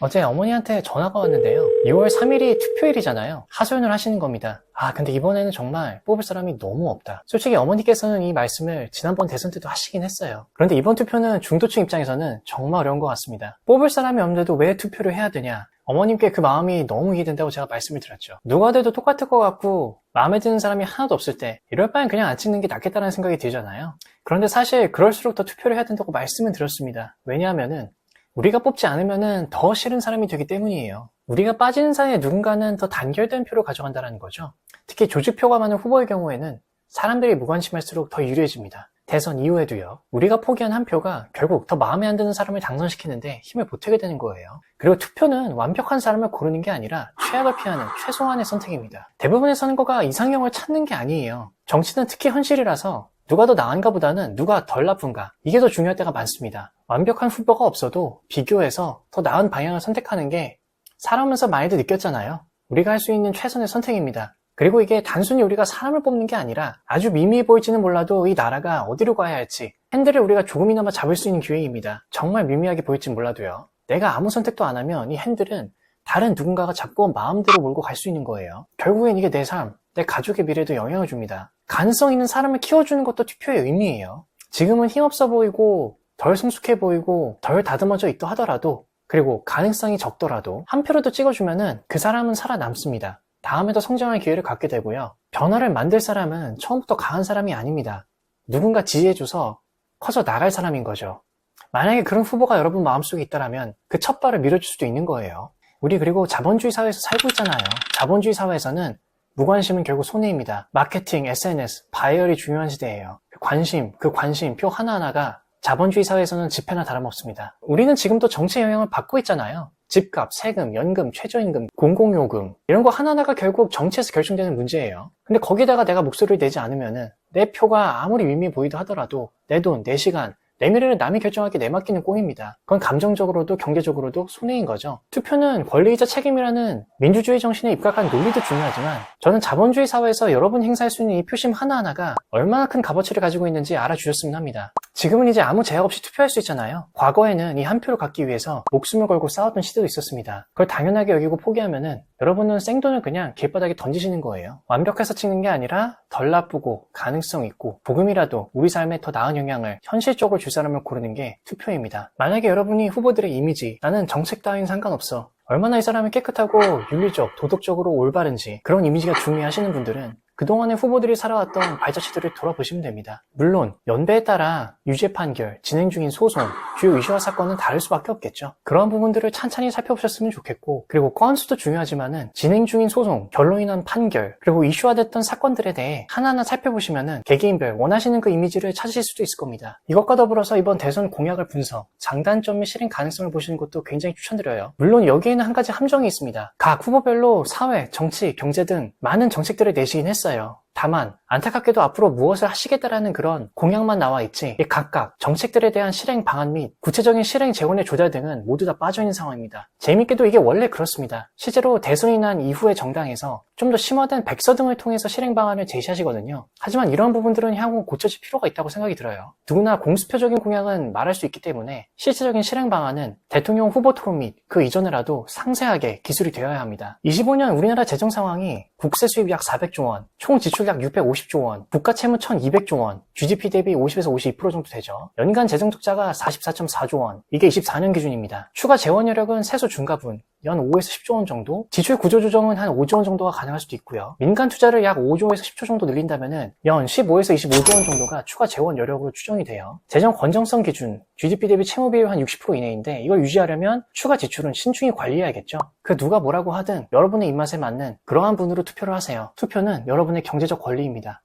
어제 어머니한테 전화가 왔는데요. 2월 3일이 투표일이잖아요. 하소연을 하시는 겁니다. 아, 근데 이번에는 정말 뽑을 사람이 너무 없다. 솔직히 어머니께서는 이 말씀을 지난번 대선 때도 하시긴 했어요. 그런데 이번 투표는 중도층 입장에서는 정말 어려운 것 같습니다. 뽑을 사람이 없는데도 왜 투표를 해야 되냐? 어머님께 그 마음이 너무 이해된다고 제가 말씀을 드렸죠. 누가 돼도 똑같을 것 같고 마음에 드는 사람이 하나도 없을 때 이럴 바엔 그냥 안 찍는 게 낫겠다는 생각이 들잖아요. 그런데 사실 그럴수록 더 투표를 해야 된다고 말씀을 드렸습니다. 왜냐하면은 우리가 뽑지 않으면은 더 싫은 사람이 되기 때문이에요. 우리가 빠지는 사이에 누군가는 더 단결된 표를 가져간다는 거죠. 특히 조직표가 많은 후보의 경우에는 사람들이 무관심할수록 더 유리해집니다. 대선 이후에도요. 우리가 포기한 한 표가 결국 더 마음에 안 드는 사람을 당선시키는데 힘을 보태게 되는 거예요. 그리고 투표는 완벽한 사람을 고르는 게 아니라 최악을 피하는 최소한의 선택입니다. 대부분의 선거가 이상형을 찾는 게 아니에요. 정치는 특히 현실이라서 누가 더 나은가 보다는 누가 덜 나쁜가 이게 더 중요할 때가 많습니다. 완벽한 후보가 없어도 비교해서 더 나은 방향을 선택하는 게 살아오면서 많이들 느꼈잖아요. 우리가 할 수 있는 최선의 선택입니다. 그리고 이게 단순히 우리가 사람을 뽑는 게 아니라 아주 미미해 보일지는 몰라도 이 나라가 어디로 가야 할지 핸들을 우리가 조금이나마 잡을 수 있는 기회입니다. 정말 미미하게 보일지 몰라도요. 내가 아무 선택도 안 하면 이 핸들은 다른 누군가가 잡고 마음대로 몰고 갈 수 있는 거예요. 결국엔 이게 내 삶, 내 가족의 미래에도 영향을 줍니다. 가능성 있는 사람을 키워주는 것도 투표의 의미예요. 지금은 힘없어 보이고 덜 성숙해 보이고 덜 다듬어져 있다 하더라도 그리고 가능성이 적더라도 한 표라도 찍어주면은 그 사람은 살아남습니다. 다음에도 성장할 기회를 갖게 되고요. 변화를 만들 사람은 처음부터 강한 사람이 아닙니다. 누군가 지지해줘서 커져 나갈 사람인 거죠. 만약에 그런 후보가 여러분 마음속에 있다면 그 첫 발을 밀어줄 수도 있는 거예요. 우리 그리고 자본주의 사회에서 살고 있잖아요. 자본주의 사회에서는 무관심은 결국 손해입니다. 마케팅, SNS, 바이얼이 중요한 시대예요. 그 관심, 그 관심, 표 하나하나가 자본주의 사회에서는 지폐나 다름없습니다. 우리는 지금도 정치의 영향을 받고 있잖아요. 집값, 세금, 연금, 최저임금, 공공요금 이런 거 하나하나가 결국 정치에서 결정되는 문제예요. 근데 거기다가 내가 목소리를 내지 않으면은 내 표가 아무리 미미해 보이도 하더라도 내 돈, 내 시간, 내 미래를 남이 결정하게 내맡기는 꽁입니다. 그건 감정적으로도 경제적으로도 손해인 거죠. 투표는 권리이자 책임이라는 민주주의 정신에 입각한 논리도 중요하지만 저는 자본주의 사회에서 여러분이 행사할 수 있는 이 표심 하나하나가 얼마나 큰 값어치를 가지고 있는지 알아주셨으면 합니다. 지금은 이제 아무 제약 없이 투표할 수 있잖아요. 과거에는 이 한 표를 갖기 위해서 목숨을 걸고 싸웠던 시대도 있었습니다. 그걸 당연하게 여기고 포기하면은 여러분은 생돈을 그냥 길바닥에 던지시는 거예요. 완벽해서 찍는 게 아니라 덜 나쁘고 가능성 있고 조금이라도 우리 삶에 더 나은 영향을 현실적으로 줄 사람을 고르는 게 투표입니다. 만약에 여러분이 후보들의 이미지, 나는 정책 따윈 상관없어. 얼마나 이 사람이 깨끗하고 윤리적, 도덕적으로 올바른지 그런 이미지가 중요하시는 분들은 그동안의 후보들이 살아왔던 발자취들을 돌아보시면 됩니다. 물론 연배에 따라 유죄 판결, 진행 중인 소송, 주요 이슈와 사건은 다를 수밖에 없겠죠. 그런 부분들을 찬찬히 살펴보셨으면 좋겠고 그리고 건수도 중요하지만은 진행 중인 소송, 결론이 난 판결, 그리고 이슈화됐던 사건들에 대해 하나하나 살펴보시면은 개개인별 원하시는 그 이미지를 찾으실 수도 있을 겁니다. 이것과 더불어서 이번 대선 공약을 분석, 장단점 및 실행 가능성을 보시는 것도 굉장히 추천드려요. 물론 여기에는 한 가지 함정이 있습니다. 각 후보별로 사회, 정치, 경제 등 많은 정책들을 내시긴 했어요. 다만 안타깝게도 앞으로 무엇을 하시겠다라는 그런 공약만 나와 있지 이 각각 정책들에 대한 실행 방안 및 구체적인 실행 재원의 조달 등은 모두 다 빠져있는 상황입니다. 재밌게도 이게 원래 그렇습니다. 실제로 대선이 난 이후의 정당에서 좀 더 심화된 백서 등을 통해서 실행 방안을 제시하시거든요. 하지만 이런 부분들은 향후 고쳐질 필요가 있다고 생각이 들어요. 누구나 공수표적인 공약은 말할 수 있기 때문에 실질적인 실행 방안은 대통령 후보 토론 및 그 이전이라도 상세하게 기술이 되어야 합니다. 25년 우리나라 재정 상황이 국세 수입 약 400조 원, 총 지출 약 650조 원, 국가 채무 1200조 원, GDP 대비 50에서 52% 정도 되죠. 연간 재정 적자가 44.4조 원, 이게 24년 기준입니다. 추가 재원 여력은 세수 중과분, 연 5에서 10조 원 정도, 지출 구조 조정은 한 5조 원 정도가 가능할 수도 있고요. 민간 투자를 약 5조에서 10조 정도 늘린다면은 연 15에서 25조 원 정도가 추가 재원 여력으로 추정이 돼요. 재정 건정성 기준, GDP 대비 채무 비율 한 60% 이내인데 이걸 유지하려면 추가 지출은 신중히 관리해야겠죠. 그 누가 뭐라고 하든 여러분의 입맛에 맞는 그러한 분으로 투표를 하세요. 투표는 여러분의 경제적 권리입니다.